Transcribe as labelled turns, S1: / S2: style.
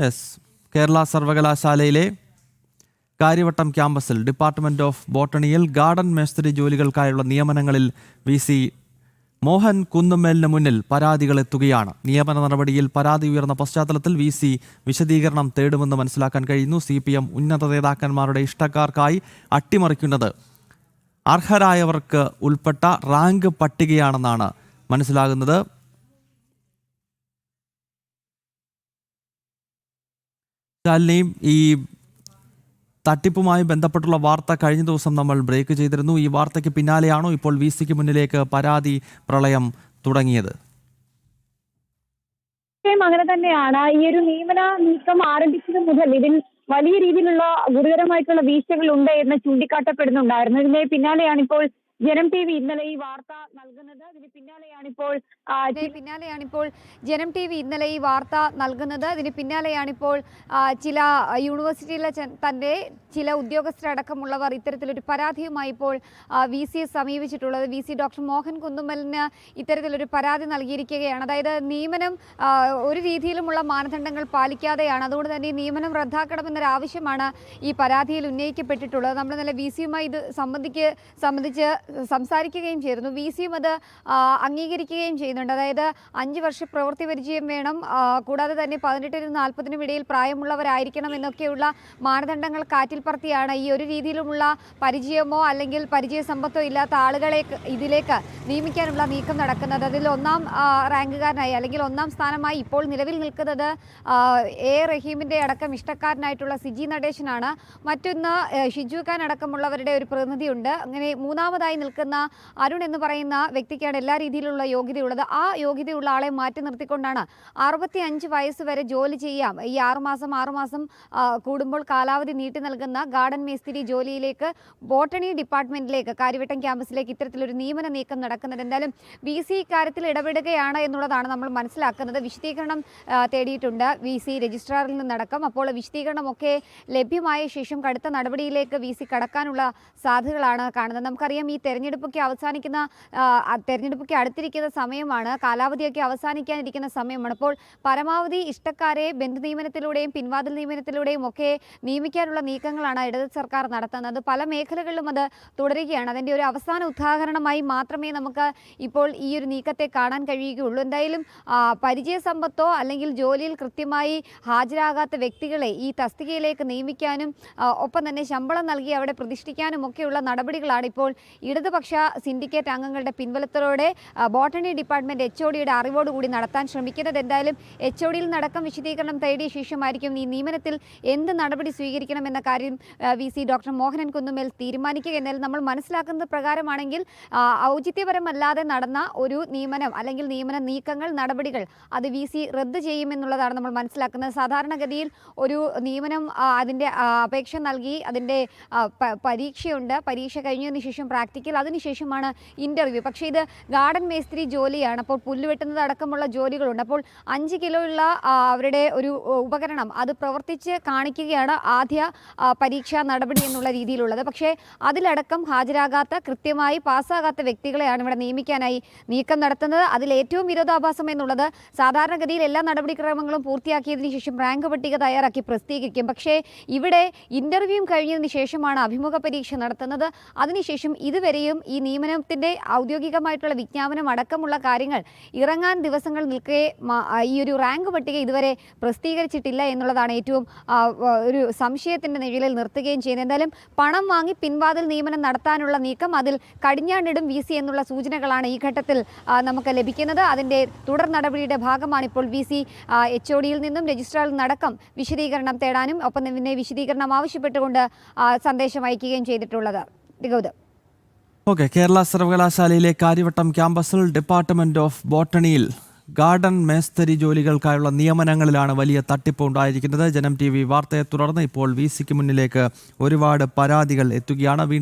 S1: S. Kerala സർവകലാശാലയിലെ കാര്യവട്ടം ക്യാമ്പസിൽ department of ബോട്ടണിയിൽ ഗാർഡൻ മേസ്ത്രി ജോലികൾക്കായുള്ള നിയമനങ്ങളിൽ വി. സി. മോഹൻ കുന്നുമേലിന് മുന്നിൽ പരാതികൾ എത്തുകയാണ്. നിയമന നടപടിയിൽ പരാതി ഉയർന്ന പശ്ചാത്തലത്തിൽ വി. സി. വിശദീകരണം തേടുമെന്ന് മനസ്സിലാക്കാൻ കഴിയുന്നു. സി. പി. എം ഉന്നത നേതാക്കന്മാരുടെ ഇഷ്ടക്കാർക്കായി അട്ടിമറിക്കുന്നത് അർഹരായവർക്ക് ഉൾപ്പെട്ട റാങ്ക് പട്ടികയാണെന്നാണ് മനസ്സിലാകുന്നത്. ശാലിനിയും ഈ തട്ടിപ്പുമായി ബന്ധപ്പെട്ടുള്ള വാർത്ത കഴിഞ്ഞ ദിവസം നമ്മൾ ബ്രേക്ക് ചെയ്തിരുന്നു. ഈ വാർത്തയ്ക്ക് പിന്നാലെയാണോ ഇപ്പോൾ വി സിക്ക് മുന്നിലേക്ക് പരാതി പ്രളയം തുടങ്ങിയത്?
S2: അങ്ങനെ തന്നെയാണ്. ഈ ഒരു നിയമന നീക്കം ആരംഭിച്ചത് മുതൽ ഇതിൽ വലിയ രീതിയിലുള്ള ഗുരുതരമായിട്ടുള്ള വീഴ്ചകൾ ഉണ്ട് എന്ന് ചൂണ്ടിക്കാട്ടപ്പെടുന്നുണ്ടായിരുന്നു. ഇതിന്റെ പിന്നാലെയാണ് ഇപ്പോൾ ജനം ടി വി ഇന്നലെ ഈ വാർത്ത നൽകുന്നത്.
S3: ഇതിന് പിന്നാലെയാണിപ്പോൾ ജനം ടി വി ഇന്നലെ ഈ വാർത്ത നൽകുന്നത്. ഇതിന് പിന്നാലെയാണിപ്പോൾ ചില യൂണിവേഴ്സിറ്റിയിലെ തന്റെ ചില ഉദ്യോഗസ്ഥരടക്കമുള്ളവർ ഇത്തരത്തിലൊരു പരാതിയുമായി ഇപ്പോൾ വി സിയെ സമീപിച്ചിട്ടുള്ളത്. വി സി ഡോക്ടർ മോഹൻ കുന്നുമലിന് ഇത്തരത്തിലൊരു പരാതി നൽകിയിരിക്കുകയാണ്. അതായത് നിയമനം ഒരു രീതിയിലുമുള്ള മാനദണ്ഡങ്ങൾ പാലിക്കാതെയാണ്. അതുകൊണ്ട് തന്നെ ഈ നിയമനം റദ്ദാക്കണമെന്നൊരാവശ്യമാണ് ഈ പരാതിയിൽ ഉന്നയിക്കപ്പെട്ടിട്ടുള്ളത്. നമ്മൾ നല്ല വി സിയുമായി ഇത് സംബന്ധിക്ക് സംബന്ധിച്ച് സംസാരിക്കുകയും ചെയ്തിരുന്നു വി സിയും അത് അംഗീകരിക്കുകയും ചെയ്യുന്നുണ്ട്. അതായത് അഞ്ച് വർഷ പ്രവൃത്തി പരിചയം വേണം. കൂടാതെ തന്നെ പതിനെട്ടിനും നാൽപ്പതിനും ഇടയിൽ പ്രായമുള്ളവരായിരിക്കണം എന്നൊക്കെയുള്ള മാനദണ്ഡങ്ങൾ കാറ്റിൽ പറത്തിയാണ് ഈ ഒരു രീതിയിലുമുള്ള പരിചയമോ അല്ലെങ്കിൽ പരിചയ സമ്പത്തോ ഇല്ലാത്ത ആളുകളെ ഇതിലേക്ക് നിയമിക്കാനുള്ള നീക്കം നടക്കുന്നത്. അതിൽ ഒന്നാം റാങ്കുകാരനായി അല്ലെങ്കിൽ ഒന്നാം സ്ഥാനമായി ഇപ്പോൾ നിലവിൽ നിൽക്കുന്നത് എ. റഹീമിന്റെ അടക്കം ഇഷ്ടക്കാരനായിട്ടുള്ള സിജി നടേശനാണ്. മറ്റൊന്ന് ഷിജു ഖാൻ അടക്കമുള്ളവരുടെ ഒരു പ്രതിനിധിയുണ്ട്. അങ്ങനെ മൂന്നാമതായി നിൽക്കുന്ന അരുൺ എന്ന് പറയുന്ന വ്യക്തിക്കാണ് എല്ലാ രീതിയിലുള്ള യോഗ്യതയുള്ളത്. ആ യോഗ്യതയുള്ള ആളെ മാറ്റി നിർത്തിക്കൊണ്ടാണ് അറുപത്തി അഞ്ച് വയസ്സ് വരെ ജോലി ചെയ്യാം. ഈ ആറുമാസം ആറുമാസം കൂടുമ്പോൾ കാലാവധി നീട്ടി നൽകുന്ന ഗാർഡൻ മേസ്തിരി ജോലിയിലേക്ക് ബോട്ടണി ഡിപ്പാർട്ട്മെന്റിലേക്ക് കാര്യവട്ടം ക്യാമ്പസിലേക്ക് ഇത്തരത്തിലൊരു നിയമന നീക്കം നടക്കുന്നത് എന്തായാലും വി സി ഇക്കാര്യത്തിൽ ഇടപെടുകയാണ് എന്നുള്ളതാണ് നമ്മൾ മനസ്സിലാക്കുന്നത്. വിശദീകരണം തേടിയിട്ടുണ്ട് വി സി രജിസ്ട്രാറിൽ നടക്കും അപ്പോൾ വിശദീകരണമൊക്കെ ലഭ്യമായ ശേഷം കടുത്ത നടപടിയിലേക്ക് വി സി കടക്കാനുള്ള സാധ്യതകളാണ് കാണുന്നത്. നമുക്കറിയാം ഈ തെരഞ്ഞെടുപ്പൊക്കെ അവസാനിക്കുന്ന തെരഞ്ഞെടുപ്പൊക്കെ അടുത്തിരിക്കുന്ന സമയമാണ് കാലാവധിയൊക്കെ അവസാനിക്കാനിരിക്കുന്ന സമയമാണ്. അപ്പോൾ പരമാവധി ഇഷ്ടക്കാരെ ബന്ധു നിയമനത്തിലൂടെയും പിൻവാതിൽ നിയമനത്തിലൂടെയും ഒക്കെ നിയമിക്കാനുള്ള നീക്കങ്ങളാണ് ഇടത് സർക്കാർ നടത്തുന്നത്. പല മേഖലകളിലും അത് തുടരുകയാണ്. അതിന്റെ ഒരു അവസാന ഉദാഹരണമായി മാത്രമേ നമുക്ക് ഇപ്പോൾ ഈ ഒരു നീക്കത്തെ കാണാൻ കഴിയുകയുള്ളൂ. എന്തായാലും പരിചയസമ്പത്തോ അല്ലെങ്കിൽ ജോലിയിൽ കൃത്യമായി ഹാജരാകാത്ത വ്യക്തികളെ ഈ തസ്തികയിലേക്ക് നിയമിക്കാനും ഒപ്പം തന്നെ ശമ്പളം നൽകി അവിടെ പ്രതിഷ്ഠിക്കാനും ഒക്കെയുള്ള നടപടികളാണ് ഇപ്പോൾ ഇടതുപക്ഷ സിൻഡിക്കേറ്റ് അംഗങ്ങളുടെ പിൻബലത്തോടെ ബോട്ടണി ഡിപ്പാർട്ട്മെന്റ് എച്ച് ഒ ഡിയുടെ അറിവോടുകൂടി നടത്താൻ ശ്രമിക്കുന്നത് എന്തായാലും എച്ച് ഒ ഡിയിൽ നടക്കം വിശദീകരണം തേടിയ ശേഷമായിരിക്കും ഈ നിയമനത്തിൽ എന്ത് നടപടി സ്വീകരിക്കണം എന്ന കാര്യം V C doctor Mohanan Kunnummal തീരുമാനിക്കുക. എന്നാൽ നമ്മൾ മനസ്സിലാക്കുന്നത് പ്രകാരമാണെങ്കിൽ ഔചിത്യപരമല്ലാതെ നടന്ന ഒരു നിയമനം അല്ലെങ്കിൽ നിയമന നീക്കങ്ങൾ നടപടികൾ അത് വി സി റദ്ദ് ചെയ്യുമെന്നുള്ളതാണ് നമ്മൾ മനസ്സിലാക്കുന്നത്. സാധാരണഗതിയിൽ ഒരു നിയമനം അതിന്റെ അപേക്ഷ നൽകി അതിന്റെ പരീക്ഷയുണ്ട്. പരീക്ഷ കഴിഞ്ഞതിന് ശേഷം പ്രാക്ടിക്കൽ അതിനുശേഷമാണ് ഇന്റർവ്യൂ പക്ഷേ ഇത് ഗാർഡൻ മേസ്ത്രി ജോലിയാണ്. അപ്പോൾ പുല്ല് വെട്ടുന്നത് അടക്കമുള്ള ജോലികളുണ്ട്. അപ്പോൾ അഞ്ച് കിലോ ഉള്ള അവരുടെ ഒരു ഉപകരണം അത് പ്രവർത്തിച്ച് കാണിക്കുകയാണ് ആദ്യ പരീക്ഷാ നടപടി എന്നുള്ള രീതിയിലുള്ളത്. പക്ഷേ അതിലടക്കം ഹാജരാകാത്ത കൃത്യമായി പാസ്സാകാത്ത വ്യക്തികളെയാണ് ഇവിടെ നിയമിക്കാനായി നീക്കം നടത്തുന്നത്. അതിൽ ഏറ്റവും വിരോധാഭാസം എന്നുള്ളത് സാധാരണഗതിയിൽ എല്ലാ നടപടിക്രമങ്ങളും പൂർത്തിയാക്കിയതിനു ശേഷം റാങ്ക് പട്ടിക തയ്യാറാക്കി പ്രസിദ്ധീകരിക്കും. പക്ഷേ ഇവിടെ ഇന്റർവ്യൂ കഴിഞ്ഞതിന് ശേഷമാണ് അഭിമുഖ പരീക്ഷ നടത്തുന്നത്. അതിനുശേഷം ഇതുവരെയും ഈ നിയമനത്തിന്റെ ഔദ്യോഗികമായിട്ടുള്ള വിജ്ഞാപനം അടക്കമുള്ള കാര്യങ്ങൾ ഇറങ്ങാൻ ദിവസങ്ങൾ നിൽക്കെ ഈ ഒരു റാങ്ക് പട്ടിക ഇതുവരെ പ്രസിദ്ധീകരിച്ചിട്ടില്ല എന്നുള്ളതാണ് ഏറ്റവും ഒരു സംശയത്തിന്റെ നിഴലിൽ നിർത്തുകയും ചെയ്യുന്നത്. എന്തായാലും പണം വാങ്ങി പിൻവാതിൽ നിയമനം നടത്താനുള്ള നീക്കം അതിൽ കടിഞ്ഞാണിടും വി എന്നുള്ള സൂചനകളാണ് ഈ ഘട്ടത്തിൽ നമുക്ക് ലഭിക്കുന്നത്. അതിന്റെ തുടർ നടപടിയുടെ ഭാഗമാണ് ഇപ്പോൾ വി സി എച്ച് നിന്നും രജിസ്ട്രാറിൽ നിന്നടക്കം വിശദീകരണം തേടാനും ഒപ്പം തന്നെ വിശദീകരണം ആവശ്യപ്പെട്ടുകൊണ്ട് സന്ദേശം അയക്കുകയും ചെയ്തിട്ടുള്ളത്. ഗൗതം.
S1: ഓക്കെ കേരള സർവകലാശാലയിലെ കാര്യവട്ടം ക്യാമ്പസിൽ ഡിപ്പാർട്ട്മെന്റ് ഓഫ് ബോട്ടണിയിൽ ഗാർഡൻ മേസ്തരി ജോലികൾക്കായുള്ള നിയമനങ്ങളിലാണ് വലിയ തട്ടിപ്പ് ഉണ്ടായിരിക്കുന്നത്. ജനം ടി വാർത്തയെ തുടർന്ന് ഇപ്പോൾ വി സിക്ക് മുന്നിലേക്ക് ഒരുപാട് പരാതികൾ എത്തുകയാണ്.